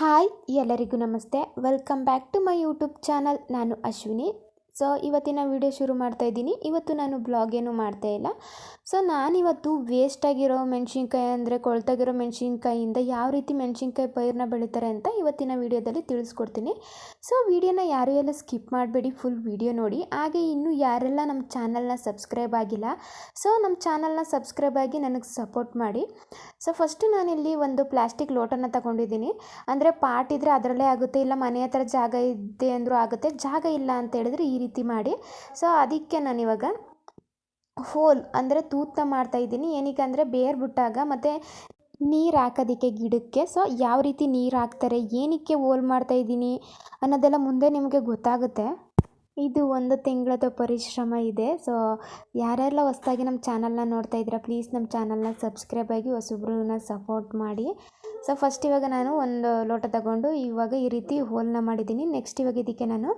Hi ಎಲ್ಲರಿಗೂ ನಮಸ್ತೆ. Welcome back to my YouTube channel ನಾನು ಅಶ್ವಿನಿ. ಸೊ, ಇವತ್ತಿನ ವಿಡಿಯೋ ಶುರು ಮಾಡ್ತಾ ಇದ್ದೀನಿ. ಇವತ್ತು ನಾನು ಬ್ಲಾಗ್ ಏನು ಮಾಡ್ತಾ ಇಲ್ಲ. ಸೊ, ನಾನಿವತ್ತು ವೇಸ್ಟ್ ಆಗಿರೋ ಮೆಣಸಿನ್ಕಾಯಿ ಅಂದರೆ ಕೊಳ್ತಾಗಿರೋ ಮೆಣಸಿನ್ಕಾಯಿಯಿಂದ ಯಾವ ರೀತಿ ಮೆಣಸಿನ್ಕಾಯಿ ಪೈರನ್ನ ಬೆಳೀತಾರೆ ಅಂತ ಇವತ್ತಿನ ವಿಡಿಯೋದಲ್ಲಿ ತಿಳಿಸ್ಕೊಡ್ತೀನಿ. ಸೊ ವಿಡಿಯೋನ ಯಾರು ಎಲ್ಲ ಸ್ಕಿಪ್ ಮಾಡಬೇಡಿ. ಫುಲ್ ವಿಡಿಯೋ ನೋಡಿ. ಹಾಗೆ ಇನ್ನೂ ಯಾರೆಲ್ಲ ನಮ್ಮ ಚಾನಲ್ನ ಸಬ್ಸ್ಕ್ರೈಬ್ ಆಗಿಲ್ಲ, ಸೊ, ನಮ್ಮ ಚಾನಲ್ನ ಸಬ್ಸ್ಕ್ರೈಬ್ ಆಗಿ ನನಗೆ ಸಪೋರ್ಟ್ ಮಾಡಿ. ಸೊ ಫಸ್ಟು ನಾನಿಲ್ಲಿ ಒಂದು ಪ್ಲಾಸ್ಟಿಕ್ ಲೋಟನ ತಗೊಂಡಿದ್ದೀನಿ. ಅಂದರೆ, ಪಾಟ್ ಇದ್ದರೆ ಅದರಲ್ಲೇ ಆಗುತ್ತೆ, ಇಲ್ಲ ಮನೆ ಹತ್ರ ಜಾಗ ಇದೆ ಅಂದರೂ ಆಗುತ್ತೆ. ಜಾಗ ಇಲ್ಲ ಅಂತ ಹೇಳಿದ್ರೆ ಈ ಮಾಡಿ. ಸೊ ಅದಕ್ಕೆ ನಾನಿವಾಗ ಹೋಲ್ ಅಂದರೆ ತೂತ ಮಾಡ್ತಾ ಇದ್ದೀನಿ. ಏನಕ್ಕೆ ಅಂದರೆ ಬೇರ್ ಬಿಟ್ಟಾಗ ಮತ್ತು ನೀರು ಹಾಕೋದಕ್ಕೆ ಗಿಡಕ್ಕೆ. ಸೊ ಯಾವ ರೀತಿ ನೀರು ಹಾಕ್ತಾರೆ, ಏನಕ್ಕೆ ಹೋಲ್ ಮಾಡ್ತಾ ಇದ್ದೀನಿ ಅನ್ನೋದೆಲ್ಲ ಮುಂದೆ ನಿಮಗೆ ಗೊತ್ತಾಗುತ್ತೆ. ಇದು ಒಂದು ತಿಂಗಳದ ಪರಿಶ್ರಮ ಇದೆ. ಸೊ ಯಾರೆಲ್ಲ ಹೊಸ್ದಾಗಿ ನಮ್ಮ ಚಾನಲ್ನ ನೋಡ್ತಾ ಇದ್ದೀರಾ ಪ್ಲೀಸ್ ನಮ್ಮ ಚಾನಲ್ನ ಸಬ್ಸ್ಕ್ರೈಬ್ ಆಗಿ ಹೊಸಬ್ರನ್ನ ಸಪೋರ್ಟ್ ಮಾಡಿ. ಸೊ ಫಸ್ಟ್ ಇವಾಗ ನಾನು ಒಂದು ಲೋಟ ತಗೊಂಡು ಇವಾಗ ಈ ರೀತಿ ಹೋಲನ್ನ ಮಾಡಿದ್ದೀನಿ. ನೆಕ್ಸ್ಟ್ ಇವಾಗ ಇದಕ್ಕೆ ನಾನು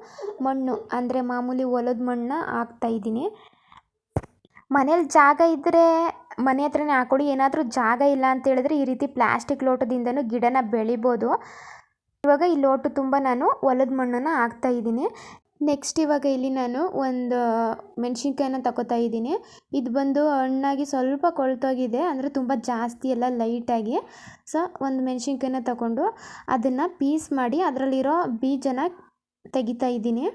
ಮಣ್ಣು, ಅಂದರೆ ಮಾಮೂಲಿ ಹೊಲದ ಮಣ್ಣನ್ನ ಹಾಕ್ತಾ ಇದ್ದೀನಿ. ಮನೇಲಿ ಜಾಗ ಇದ್ದರೆ ಮನೆ ಹತ್ರನೇ ಹಾಕ್ಕೊಡಿ ಏನಾದರೂ ಜಾಗ ಇಲ್ಲ ಅಂತ ಹೇಳಿದ್ರೆ ಈ ರೀತಿ ಪ್ಲಾಸ್ಟಿಕ್ ಲೋಟದಿಂದನೂ ಗಿಡನ ಬೆಳಿಬೋದು. ಇವಾಗ ಈ ಲೋಟ ತುಂಬ ನಾನು ಹೊಲದ ಮಣ್ಣನ್ನು ಹಾಕ್ತಾ ಇದ್ದೀನಿ. ನೆಕ್ಸ್ಟ್ ಇವಾಗ ಇಲ್ಲಿ ನಾನು ಒಂದು ಮೆಣಸಿನ್ಕಾಯನ್ನ ತಗೋತಾ ಇದ್ದೀನಿ. ಇದು ಬಂದು ಹಣ್ಣಾಗಿ ಸ್ವಲ್ಪ ಕೊಳ್ತೋಗಿದೆ, ಅಂದರೆ ತುಂಬ ಜಾಸ್ತಿ ಎಲ್ಲ ಲೈಟಾಗಿ ಸೊ ಒಂದು ಮೆಣಸಿನ್ಕಾಯನ್ನ ತಗೊಂಡು ಅದನ್ನು ಪೀಸ್ ಮಾಡಿ ಅದರಲ್ಲಿರೋ ಬೀಜನ ತೆಗಿತಾ ಇದ್ದೀನಿ.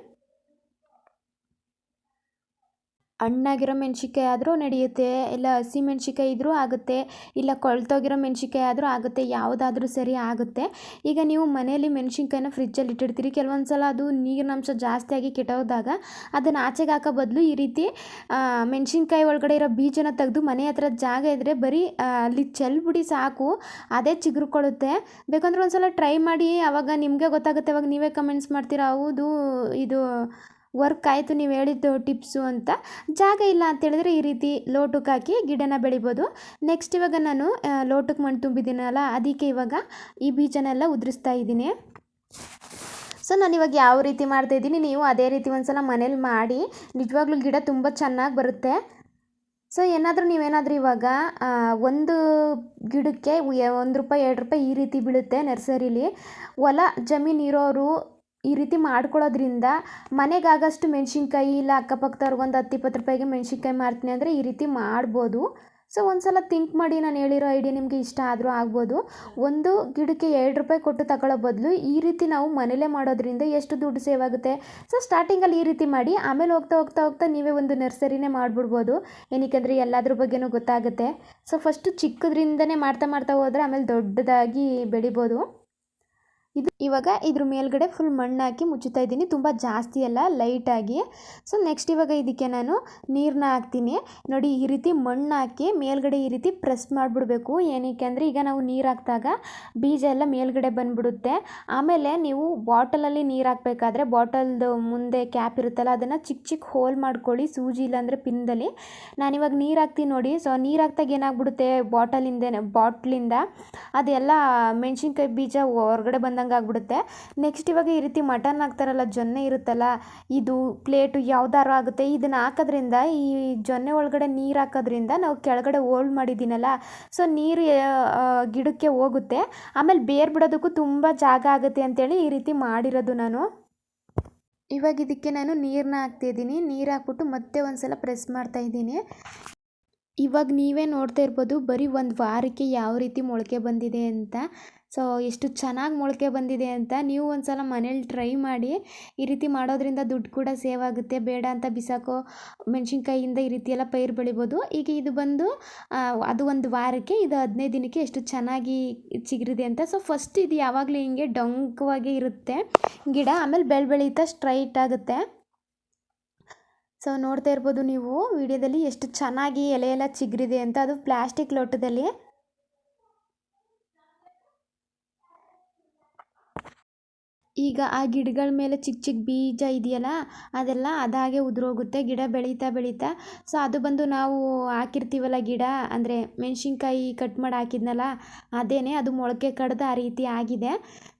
ಹಣ್ಣಾಗಿರೋ ಮೆಣ್ಸಿನ್ಕಾಯಿ ಆದರೂ ನಡೆಯುತ್ತೆ, ಇಲ್ಲ ಹಸಿ ಮೆಣ್ಸಿನ್ಕಾಯಿ ಇದ್ದರೂ ಆಗುತ್ತೆ, ಇಲ್ಲ ಕೊಳ್ತೋಗಿರೋ ಮೆಣ್ಸಿನ್ಕಾಯಿ ಆದರೂ ಆಗುತ್ತೆ, ಯಾವುದಾದ್ರೂ ಸರಿ ಆಗುತ್ತೆ. ಈಗ ನೀವು ಮನೆಯಲ್ಲಿ ಮೆಣಸಿನ್ಕಾಯಿನ ಫ್ರಿಜ್ಜಲ್ಲಿ ಇಟ್ಟಿರ್ತೀರಿ. ಕೆಲವೊಂದು ಸಲ ಅದು ನೀರಿನಂಶ ಜಾಸ್ತಿಯಾಗಿ ಕೆಟ್ಟೋದಾಗ ಅದನ್ನು ಆಚೆಗೆ ಹಾಕೋ ಬದಲು ಈ ರೀತಿ ಮೆಣಸಿನ್ಕಾಯಿ ಒಳಗಡೆ ಇರೋ ಬೀಜನ ತೆಗೆದು ಮನೆ ಹತ್ರ ಜಾಗ ಇದ್ದರೆ ಬರೀ ಅಲ್ಲಿ ಚೆಲ್ಬಿಡಿ ಸಾಕು, ಅದೇ ಚಿಗುರುಕೊಳ್ಳುತ್ತೆ ಬೇಕಂದ್ರೆ ಒಂದು ಸಲ ಟ್ರೈ ಮಾಡಿ ಆವಾಗ ನಿಮಗೆ ಗೊತ್ತಾಗುತ್ತೆ, ಅವಾಗ ನೀವೇ ಕಮೆಂಟ್ಸ್ ಮಾಡ್ತೀರಾ, ಹೌದು, ಇದು ವರ್ಕ್ ಆಯಿತು, ನೀವು ಹೇಳಿದ್ದು ಟಿಪ್ಸು ಅಂತ. ಜಾಗ ಇಲ್ಲ ಅಂತೇಳಿದ್ರೆ ಈ ರೀತಿ ಲೋಟಕ್ಕೆ ಹಾಕಿ ಗಿಡನ ಬೆಳಿಬೋದು. ನೆಕ್ಸ್ಟ್ ಇವಾಗ ನಾನು ಲೋಟಕ್ಕೆ ಮಣ್ಣು ತುಂಬಿದ್ದೀನಲ್ಲ, ಅದಕ್ಕೆ ಇವಾಗ ಈ ಬೀಜನೆಲ್ಲ ಉದುರಿಸ್ತಾ ಇದ್ದೀನಿ. ಸೊ ನಾನು ಇವಾಗ ಯಾವ ರೀತಿ ಮಾಡ್ತಾ ಇದ್ದೀನಿ, ನೀವು ಅದೇ ರೀತಿ ಒಂದ್ಸಲ ಮನೇಲಿ ಮಾಡಿ, ನಿಜವಾಗ್ಲೂ ಗಿಡ ತುಂಬ ಚೆನ್ನಾಗಿ ಬರುತ್ತೆ. ಸೊ ಏನಾದರೂ ನೀವೇನಾದರೂ ಇವಾಗ ಒಂದು ಗಿಡಕ್ಕೆ ಒಂದು ರೂಪಾಯಿ, ಎರಡು ರೂಪಾಯಿ ಈ ರೀತಿ ಬೀಳುತ್ತೆ ನರ್ಸರಿಲಿ, ಹೊಲ, ಜಮೀನು ಇರೋರು ಈ ರೀತಿ ಮಾಡ್ಕೊಳ್ಳೋದ್ರಿಂದ ಮನೆಗಾಗಷ್ಟು ಮೆಣಸಿನ್ಕಾಯಿ ಇಲ್ಲ ಅಕ್ಕಪಕ್ಕದವ್ರಿಗೊಂದು ಹತ್ತು ಇಪ್ಪತ್ತು ರೂಪಾಯಿಗೆ ಮೆಣಸಿನ್ಕಾಯಿ ಮಾರ್ತೀನಿ ಅಂದರೆ ಈ ರೀತಿ ಮಾಡ್ಬೋದು. ಸೊ ಒಂದು ಸಲ ಥಿಂಕ್ ಮಾಡಿ ನಾನು ಹೇಳಿರೋ ಐಡಿಯಾ ನಿಮಗೆ ಇಷ್ಟ ಆದರೂ ಆಗ್ಬೋದು. ಒಂದು ಗಿಡಕ್ಕೆ ಎರಡು ರೂಪಾಯಿ ಕೊಟ್ಟು ತಗೊಳ್ಳೋ ಬದಲು ಈ ರೀತಿ ನಾವು ಮನೇಲೇ ಮಾಡೋದ್ರಿಂದ ಎಷ್ಟು ದುಡ್ಡು ಸೇವ್ ಆಗುತ್ತೆ? ಸೊ ಸ್ಟಾರ್ಟಿಂಗಲ್ಲಿ ಈ ರೀತಿ ಮಾಡಿ, ಆಮೇಲೆ ಹೋಗ್ತಾ ಹೋಗ್ತಾ ಹೋಗ್ತಾ ನೀವೇ ಒಂದು ನರ್ಸರಿನೇ ಮಾಡಿಬಿಡ್ಬೋದು. ಏನಕ್ಕೆಂದರೆ ಎಲ್ಲದ್ರ ಬಗ್ಗೆನೂ ಗೊತ್ತಾಗುತ್ತೆ. ಸೊ ಫಸ್ಟು ಚಿಕ್ಕದ್ರಿಂದನೇ ಮಾಡ್ತಾ ಮಾಡ್ತಾ ಹೋದರೆ ಆಮೇಲೆ ದೊಡ್ಡದಾಗಿ ಬೆಳಿಬೋದು. ಇದು ಇವಾಗ ಇದ್ರ ಮೇಲ್ಗಡೆ ಫುಲ್ ಮಣ್ಣು ಹಾಕಿ ಮುಚ್ಚುತ್ತಾ ಇದ್ದೀನಿ. ತುಂಬ ಜಾಸ್ತಿ ಅಲ್ಲ ಲೈಟಾಗಿ ಸೊ ನೆಕ್ಸ್ಟ್ ಇವಾಗ ಇದಕ್ಕೆ ನಾನು ನೀರನ್ನ ಹಾಕ್ತೀನಿ. ನೋಡಿ, ಈ ರೀತಿ ಮಣ್ಣು ಹಾಕಿ ಮೇಲ್ಗಡೆ ಈ ರೀತಿ ಪ್ರೆಸ್ ಮಾಡಿಬಿಡ್ಬೇಕು. ಏನಕ್ಕೆ ಅಂದರೆ, ಈಗ ನಾವು ನೀರು ಹಾಕಿದಾಗ ಬೀಜ ಎಲ್ಲ ಮೇಲ್ಗಡೆ ಬಂದುಬಿಡುತ್ತೆ. ಆಮೇಲೆ ನೀವು ಬಾಟಲಲ್ಲಿ ನೀರು ಹಾಕಬೇಕಾದ್ರೆ ಬಾಟಲ್ದು ಮುಂದೆ ಕ್ಯಾಪ್ ಇರುತ್ತಲ್ಲ, ಅದನ್ನು ಚಿಕ್ಕ ಚಿಕ್ಕ ಹೋಲ್ ಮಾಡ್ಕೊಳ್ಳಿ, ಸೂಜಿ ಇಲ್ಲಾಂದರೆ ಪಿನ್ದಲ್ಲಿ ನಾನಿವಾಗ ನೀರು ಹಾಕ್ತೀನಿ ನೋಡಿ. ಸೊ ನೀರು ಹಾಕ್ದಾಗ ಏನಾಗ್ಬಿಡುತ್ತೆ? ಬಾಟಲಿಂದ ಬಾಟ್ಲಿಂದ ಅದೆಲ್ಲ ಮೆಣಸಿನ್ಕಾಯಿ ಬೀಜ ಹೊರಗಡೆ ಬಂದಂಗೆ ಆಗ್ಬಿಡುತ್ತೆ ನೆಕ್ಸ್ಟ್ ಇವಾಗ ಈ ರೀತಿ ಮಟನ್ ಹಾಕ್ತಾರಲ್ಲ, ಜೊನ್ನೆ ಇರುತ್ತಲ್ಲ, ಇದು ಪ್ಲೇಟು ಯಾವ್ದಾರು ಆಗುತ್ತೆ. ಇದನ್ನು ಹಾಕೋದ್ರಿಂದ, ಈ ಜೊನ್ನೆ ಒಳಗಡೆ ನೀರು ಹಾಕೋದ್ರಿಂದ ನಾವು ಕೆಳಗಡೆ ಹೋಲ್ಡ್ ಮಾಡಿದ್ದೀನಲ್ಲ ಸೊ ನೀರು ಗಿಡಕ್ಕೆ ಹೋಗುತ್ತೆ. ಆಮೇಲೆ ಬೇರ್ ಬಿಡೋದಕ್ಕೂ ತುಂಬ ಜಾಗ ಆಗುತ್ತೆ ಅಂತೇಳಿ ಈ ರೀತಿ ಮಾಡಿರೋದು ನಾನು. ಇವಾಗ ಇದಕ್ಕೆ ನಾನು ನೀರನ್ನ ಹಾಕ್ತಿದ್ದೀನಿ ನೀರು ಹಾಕ್ಬಿಟ್ಟು ಮತ್ತೆ ಒಂದು ಸಲ ಪ್ರೆಸ್ ಮಾಡ್ತಾ ಇದ್ದೀನಿ. ಇವಾಗ ನೀವೇ ನೋಡ್ತಾ ಇರ್ಬೋದು, ಬರೀ ಒಂದು ವಾರಕ್ಕೆ ಯಾವ ರೀತಿ ಮೊಳಕೆ ಬಂದಿದೆ ಅಂತ. ಸೊ ಎಷ್ಟು ಚೆನ್ನಾಗಿ ಮೊಳಕೆ ಬಂದಿದೆ ಅಂತ ನೀವು ಒಂದು ಸಲ ಮನೇಲಿ ಟ್ರೈ ಮಾಡಿ. ಈ ರೀತಿ ಮಾಡೋದ್ರಿಂದ ದುಡ್ಡು ಕೂಡ ಸೇವ್ ಆಗುತ್ತೆ. ಬೇಡ ಅಂತ ಬಿಸಾಕೋ ಮೆಣಸಿನ್ಕಾಯಿಂದ ಈ ರೀತಿಯೆಲ್ಲ ಪೈರು ಬೆಳಿಬೋದು. ಈಗ ಇದು ಬಂದು ಅದು ಒಂದು ವಾರಕ್ಕೆ, ಇದು ಹದಿನೈದು ದಿನಕ್ಕೆ ಎಷ್ಟು ಚೆನ್ನಾಗಿ ಚಿಗುರಿದೆ ಅಂತ. ಸೊ ಫಸ್ಟ್ ಇದು ಯಾವಾಗಲೂ ಹಿಂಗೆ ಡೊಂಕವಾಗಿ ಇರುತ್ತೆ. ಗಿಡ ಆಮೇಲೆ ಬೆಳೆ ಬೆಳೀತಾ ಸ್ಟ್ರೈಟ್ ಆಗುತ್ತೆ. ಸೊ ನೋಡ್ತಾ ಇರ್ಬೋದು ನೀವು, ವಿಡಿಯೋದಲ್ಲಿ ಎಷ್ಟು ಚೆನ್ನಾಗಿ ಎಲೆ ಎಲ್ಲ ಚಿಗುರಿದೆ ಅಂತ. ಅದು ಪ್ಲಾಸ್ಟಿಕ್ ಲೋಟದಲ್ಲಿ. ಈಗ ಆ ಗಿಡಗಳ ಮೇಲೆ ಚಿಕ್ಕ ಚಿಕ್ಕ ಬೀಜ ಇದೆಯಲ್ಲ, ಅದೆಲ್ಲ ಅದಾಗೆ ಉದುರೋಗುತ್ತೆ, ಗಿಡ ಬೆಳೀತಾ ಬೆಳೀತಾ. ಸೊ ಅದು ಬಂದು ನಾವು ಹಾಕಿರ್ತೀವಲ್ಲ ಗಿಡ, ಅಂದರೆ ಮೆಣಸಿನ್ಕಾಯಿ ಕಟ್ ಮಾಡಿ ಹಾಕಿದ್ನಲ್ಲ, ಅದೇನೆ ಅದು ಮೊಳಕೆ ಕಡ್ದು ಆ ರೀತಿ ಆಗಿದೆ.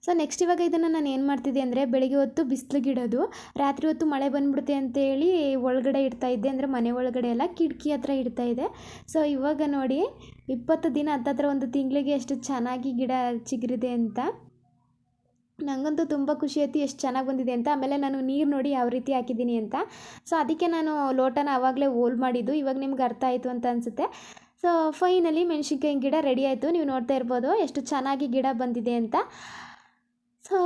ಸೊ ನೆಕ್ಸ್ಟ್ ಇವಾಗ ಇದನ್ನು ನಾನು ಏನು ಮಾಡ್ತಿದ್ದೆ ಅಂದರೆ, ಬೆಳಿಗ್ಗೆ ಹೊತ್ತು ಬಿಸಿಲಿಗಿಡೋದು ರಾತ್ರಿ ಹೊತ್ತು ಮಳೆ ಬಂದ್ಬಿಡುತ್ತೆ ಅಂತೇಳಿ ಒಳಗಡೆ ಇಡ್ತಾ ಇದ್ದೆ, ಅಂದರೆ ಮನೆ ಒಳಗಡೆ ಎಲ್ಲ ಕಿಟಕಿ ಹತ್ರ ಇಡ್ತಾ ಇದೆ ಸೊ ಇವಾಗ ನೋಡಿ, ಇಪ್ಪತ್ತು ದಿನ ಹತ್ತತ್ರ ಒಂದು ತಿಂಗಳಿಗೆ ಎಷ್ಟು ಚೆನ್ನಾಗಿ ಗಿಡ ಚಿಗುರಿದೆ ಅಂತ. ನನಗಂತೂ ತುಂಬ ಖುಷಿ ಆಯ್ತು, ಎಷ್ಟು ಚೆನ್ನಾಗಿ ಬಂದಿದೆ ಅಂತ. ಆಮೇಲೆ ನಾನು ನೀರು ನೋಡಿ ಯಾವ ರೀತಿ ಹಾಕಿದ್ದೀನಿ ಅಂತ. ಸೊ ಅದಕ್ಕೆ ನಾನು ಲೋಟನ ಆವಾಗಲೇ ಓಲ್ ಮಾಡಿದ್ದು. ಇವಾಗ ನಿಮ್ಗೆ ಅರ್ಥ ಆಯಿತು ಅಂತ ಅನಿಸುತ್ತೆ. ಸೊ ಫೈನಲಿ ಮೆಣಸಿನ್ಕಾಯಿ ಗಿಡ ರೆಡಿ ಆಯಿತು. ನೀವು ನೋಡ್ತಾ ಇರ್ಬೋದು ಎಷ್ಟು ಚೆನ್ನಾಗಿ ಗಿಡ ಬಂದಿದೆ ಅಂತ. ಸೊ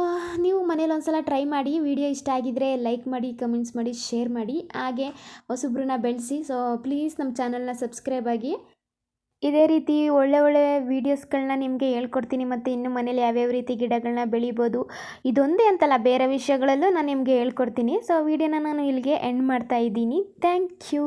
ನೀವು ಮನೇಲಿ ಒಂದ್ಸಲ ಟ್ರೈ ಮಾಡಿ. ವಿಡಿಯೋ ಇಷ್ಟ ಆಗಿದ್ದರೆ ಲೈಕ್ ಮಾಡಿ ಕಮೆಂಟ್ಸ್ ಮಾಡಿ ಶೇರ್ ಮಾಡಿ. ಹಾಗೆ ಹೊಸಬ್ರನ್ನ ಬೆಳೆಸಿ. ಸೊ ಪ್ಲೀಸ್ ನಮ್ಮ ಚಾನಲ್ನ ಸಬ್ಸ್ಕ್ರೈಬ್ ಆಗಿ. ಇದೇ ರೀತಿ ಒಳ್ಳೆ ಒಳ್ಳೆ ವೀಡಿಯೋಸ್ಗಳನ್ನ ನಿಮಗೆ ಹೇಳ್ಕೊಡ್ತೀನಿ ಮತ್ತು ಇನ್ನು ಮನೇಲಿ ಯಾವ್ಯಾವ ರೀತಿ ಗಿಡಗಳನ್ನ ಬೆಳಿಬೋದು ಇದೊಂದೇ ಅಂತಲ್ಲ, ಬೇರೆ ವಿಷಯಗಳಲ್ಲೂ ನಾನು ನಿಮಗೆ ಹೇಳ್ಕೊಡ್ತೀನಿ. ಸೊ ವಿಡಿಯೋನ ನಾನು ಇಲ್ಲಿಗೆ ಎಂಡ್ ಮಾಡ್ತಾ ಇದ್ದೀನಿ. Thank you